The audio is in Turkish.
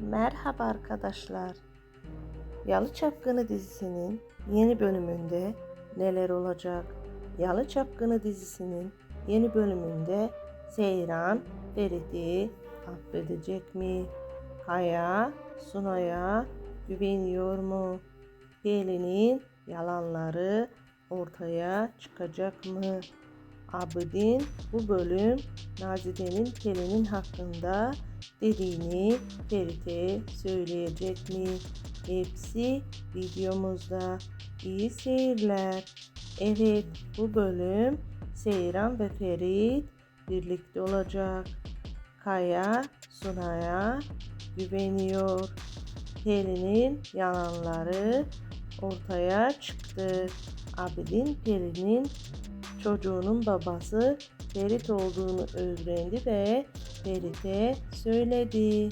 Merhaba arkadaşlar. Yalı Çapkını dizisinin yeni bölümünde neler olacak? Yalı Çapkını dizisinin yeni bölümünde Seyran Ferit'i affedecek mi? Kaya Sunay'a güveniyor mu? Pelin'in yalanları ortaya çıkacak mı? Abidin bu bölüm Nazide'nin Pelin'in hakkında dediğini Ferit'e söyleyecek mi? Hepsi videomuzda. İyi seyirler. Evet bu bölüm Seyran ve Ferit birlikte olacak. Kaya Sunay'a güveniyor. Pelin'in yalanları ortaya çıktı. Abidin Pelin'in çocuğunun babası Ferit olduğunu öğrendi ve Ferit'e söyledi.